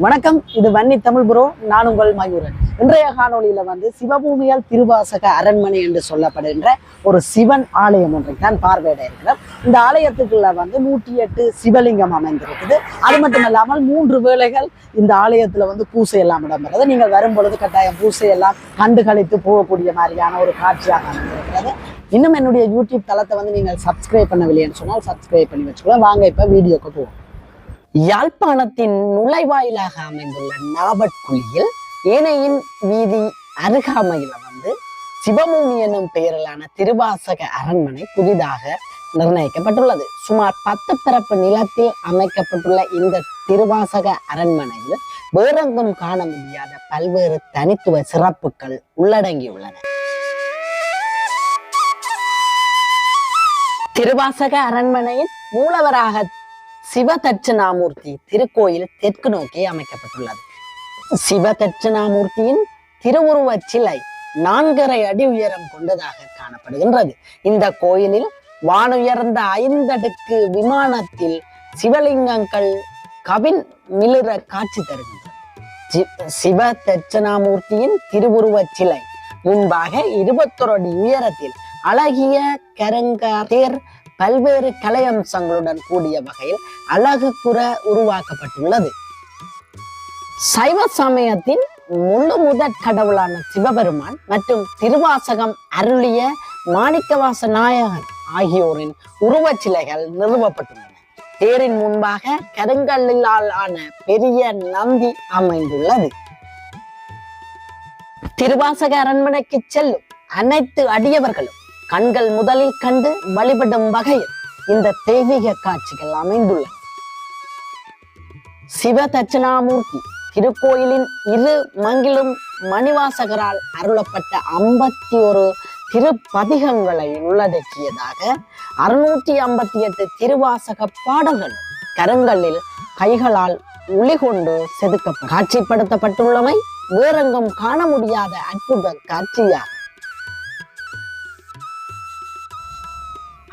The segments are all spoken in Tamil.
வணக்கம். இது வன்னி தமிழ் புரோ. நான் உங்கள் மயூரன். இன்றைய காணொலியில வந்து சிவபூமியால் திருவாசக அரண்மனை என்று சொல்லப்படுகின்ற ஒரு சிவன் ஆலயம் ஒன்றை தான் பார்வையிட இருக்கிறோம். இந்த ஆலயத்துக்குள்ள வந்து நூற்றி எட்டு சிவலிங்கம் அமைந்திருக்குது. அது மட்டும் இல்லாமல் மூன்று வேளைகள் இந்த ஆலயத்துல வந்து பூசை எல்லாம் இடம்பெறது. நீங்கள் வரும் பொழுது கட்டாயம் பூசை எல்லாம் கண்டுகளித்து போகக்கூடிய மாதிரியான ஒரு காட்சியாக அமைந்திருக்கிறது. இன்னும் என்னுடைய யூடியூப் தளத்தை வந்து நீங்கள் சப்ஸ்கிரைப் பண்ணவில்லைன்னு சொன்னால் சப்ஸ்கிரைப் பண்ணி வச்சுக்கலாம் வாங்க இப்போ வீடியோக்கு போவோம். யாழ்ப்பாணத்தின் நுழைவாயிலாக அமைந்துள்ள நாவட்குழியில் ஏனையின் வீதி அருகாமையில வந்து சிவமூமி என்னும் பெயரிலான திருவாசக அரண்மனை புதிதாக நிர்ணயிக்கப்பட்டுள்ளது. சுமார் பத்து பிறப்பு நிலத்தில் அமைக்கப்பட்டுள்ள இந்த திருவாசக அரண்மனையில் வேறெங்கும் காண முடியாத பல்வேறு தனித்துவ சிறப்புகள் உள்ளடங்கியுள்ளன. திருவாசக அரண்மனையின் மூலவராக சிவதட்சிணாமூர்த்தி திருக்கோயில் தெற்கு நோக்கி அமைக்கப்பட்டுள்ளது. சிவதட்சிணாமூர்த்தியின் திருவுருவச் சிலை நான்கரை அடி உயரம் கொண்டதாக காணப்படுகின்றது. இந்த கோயிலில் வானுயர்ந்த ஐந்தடுக்கு விமானத்தில் சிவலிங்கங்கள் கவின் மிளிர காட்சி தருகின்றன சிவ தட்சிணாமூர்த்தியின் திருவுருவச் சிலை முன்பாக இருபத்தொரு அடி உயரத்தில் அழகிய கரங்கா பல்வேறு பல்வேறு கலையம்சங்களுடன் கூடிய வகையில் அழகு குற உருவாக்கப்பட்டுள்ளது. சைவ சமயத்தின் முழு முதற் கடவுளான சிவபெருமான் மற்றும் திருவாசகம் அருளிய மாணிக்கவாச நாயகன் ஆகியோரின் உருவச் சிலைகள் நிறுவப்பட்டுள்ளன. தேரின் முன்பாக கருங்கல்லால் ஆன பெரிய நந்தி அமைந்துள்ளது. திருவாசக அரண்மனைக்கு செல்லும் அனைத்து அடியவர்களும் கண்கள் முதலில் கண்டு வழிபடும் வகையில் இந்த தெய்வீக காட்சிகள் அமைந்துள்ளன. சிவ தட்சிணாமூர்த்தி திருக்கோயிலின் இரு மங்கிலும் மணிவாசகரால் அருளப்பட்ட ஐம்பத்தி ஒரு திருப்பதிகங்களை உள்ளடக்கியதாக அறுநூற்றி ஐம்பத்தி எட்டு திருவாசக பாடல்கள் கரங்களில் கைகளால் ஒளி கொண்டு செதுக்க காட்சிப்படுத்தப்பட்டுள்ளமை வேறெங்கும் காண முடியாத அற்புத காட்சியாகும்.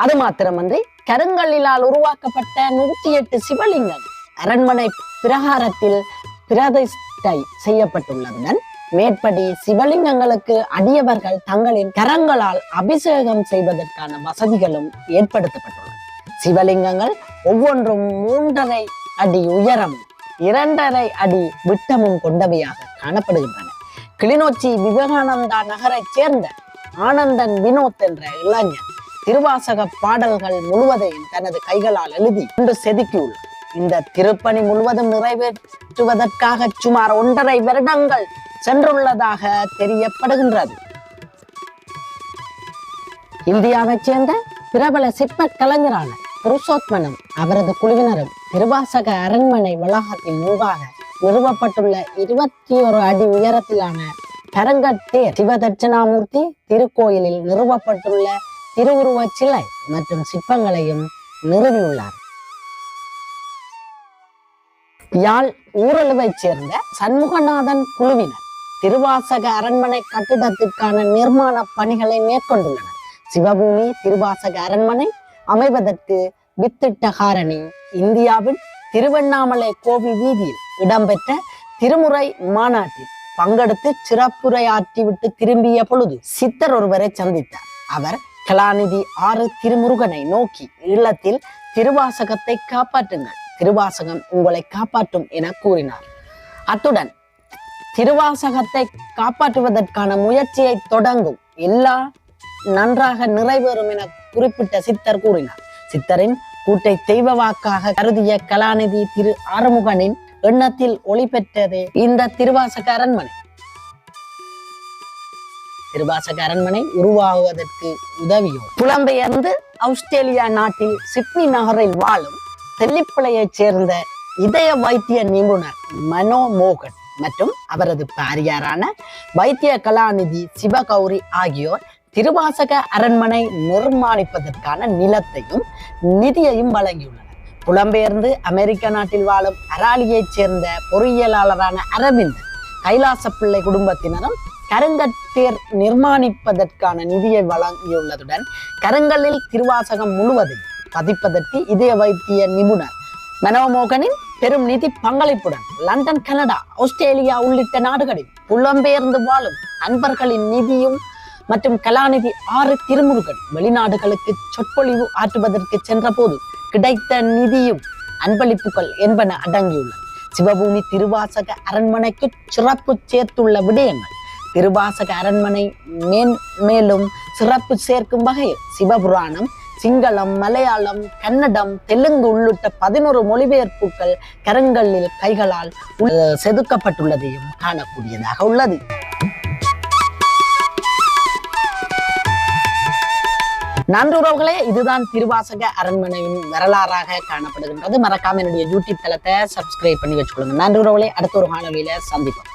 அது மாத்திரமன்றி கருங்கல்லிலால் உருவாக்கப்பட்ட நூற்றி எட்டு சிவலிங்கம் அரண்மனை பிரகாரத்தில் பிரதிஷ்டை செய்யப்பட்டுள்ளதுடன் மேற்படி சிவலிங்கங்களுக்கு அடியவர்கள் தங்களின் கரங்களால் அபிஷேகம் செய்வதற்கான வசதிகளும் ஏற்படுத்தப்பட்டுள்ளன. சிவலிங்கங்கள் ஒவ்வொன்றும் மூன்றரை அடி உயரமும் இரண்டரை அடி விட்டமும் கொண்டவையாக காணப்படுகின்றன. கிளிநொச்சி விவேகானந்தா நகரைச் சேர்ந்த ஆனந்தன் வினோத் என்ற இளைஞன் திருவாசக பாடல்கள் முழுவதையும் தனது கைகளால் எழுதி கொண்டு செதுக்கியுள்ளார் இந்த திருப்பணி முழுவதும் நிறைவேற்றுவதற்காக சுமார் ஒன்றரை வருடங்கள் சென்றுள்ளதாக தெரியப்படுகின்றது. இந்தியாவைச் சேர்ந்த பிரபல சிற்ப கலைஞரான புருஷோத்மனும் அவரது குழுவினரும் திருவாசக அரண்மனை வளாகத்தின் முன்பாக நிறுவப்பட்டுள்ள இருபத்தி ஒரு அடி உயரத்திலான கரங்கத்தேர் சிவதட்சிணாமூர்த்தி திருக்கோயிலில் நிறுவப்பட்டுள்ள திருவுருவச் சிலை மற்றும் சிற்பங்களையும் நிறுவியுள்ளார். யாழ் ஊரலுவைச் சேர்ந்த சண்முகநாதன் குழுவினர் திருவாசக அரண்மனை கட்டிடத்திற்கான நிர்மாண பணிகளை மேற்கொண்டுள்ளனர். சிவபூமி திருவாசக அரண்மனை அமைவதற்கு வித்திட்ட காரணி இந்தியாவின் திருவண்ணாமலை கோவில் வீதியில் இடம்பெற்ற திருமுறை மாநாட்டில் பங்கெடுத்து சிறப்புரையாற்றிவிட்டு திரும்பிய பொழுது சித்தர் ஒருவரை சந்தித்தார். அவர் கலாநிதி ஆறு திருமுருகனை நோக்கி இல்லத்தில் திருவாசகத்தை காப்பாற்றுங்கள். திருவாசகம் உங்களை காப்பாற்றும் என கூறினார். அத்துடன் திருவாசகத்தை காப்பாற்றுவதற்கான முயற்சியை தொடங்கும். எல்லா நன்றாக நிறைவேறும் என குறிப்பிட்ட சித்தர் கூறினார். சித்தரின் கூட்டை தெய்வ வாக்காக கருதிய கலாநிதி திரு ஆறுமுகனின் எண்ணத்தில் ஒளி பெற்றது இந்த திருவாசக அரண்மனை. திருவாசக அரண்மனை உருவாகுவதற்கு உதவியோ புலம்பெயர்ந்து ஆஸ்திரேலியா நாட்டில் சிட்னி நகரில் வாழும் தெல்லிப்பளையைச் சேர்ந்த இதய வைத்திய நிபுணர் மனோ மோகன் மற்றும் அவரது பாரியாரான வைத்திய கலாநிதி சிவகௌரி ஆகியோர் திருவாசக அரண்மனை நிர்மாணிப்பதற்கான நிலத்தையும் நிதியையும் வழங்கியுள்ளனர். புலம்பெயர்ந்து அமெரிக்க நாட்டில் வாழும் அராலியைச் சேர்ந்த பொறியியலாளரான அரவிந்த் கைலாச பிள்ளை குடும்பத்தினரும் கருங்கத்தேர் நிர்மாணிப்பதற்கான நிதியை வழங்கியுள்ளதுடன் கருங்கல்லில் திருவாசகம் முழுவதும் பதிப்பதற்கு இதய வைத்திய நிபுணர் மனோமோகனின் பெரும் நிதி பங்களிப்புடன் லண்டன் கனடா ஆஸ்திரேலியா உள்ளிட்ட நாடுகளில் புலம்பெயர்ந்து வாழும் அன்பர்களின் நிதியும் மற்றும் கலாநிதி ஆறு திருமுருகன் வெளிநாடுகளுக்கு சொற்பொழிவு ஆற்றுவதற்கு சென்றபோது கிடைத்த நிதியும் அன்பளிப்புகள் என்பன அடங்கியுள்ளன. சிவபூமி திருவாசக அரண்மனைக்கு சிறப்பு சேர்த்துள்ள விடயங்கள் திருவாசக அரண்மனை மேன்மேலும் சிறப்பு சேர்க்கும் வகையில் சிவபுராணம் சிங்களம் மலையாளம் கன்னடம் தெலுங்கு உள்ளிட்ட பதினோரு மொழிபெயர்ப்புகள் கரங்களில் கைகளால் செதுக்கப்பட்டுள்ளதையும் காணக்கூடியதாக உள்ளது. நன்றி உறவுகளே இதுதான் திருவாசக அரண்மனையின் வரலாறாக காணப்படுகின்றது. மறக்காம என்னுடைய யூடியூப் தளத்தை சப்ஸ்கிரைப் பண்ணி வச்சுக்கொள்ளுங்க. நன்றி உறவுகளே அடுத்த ஒரு காணொலியில சந்திப்போம்.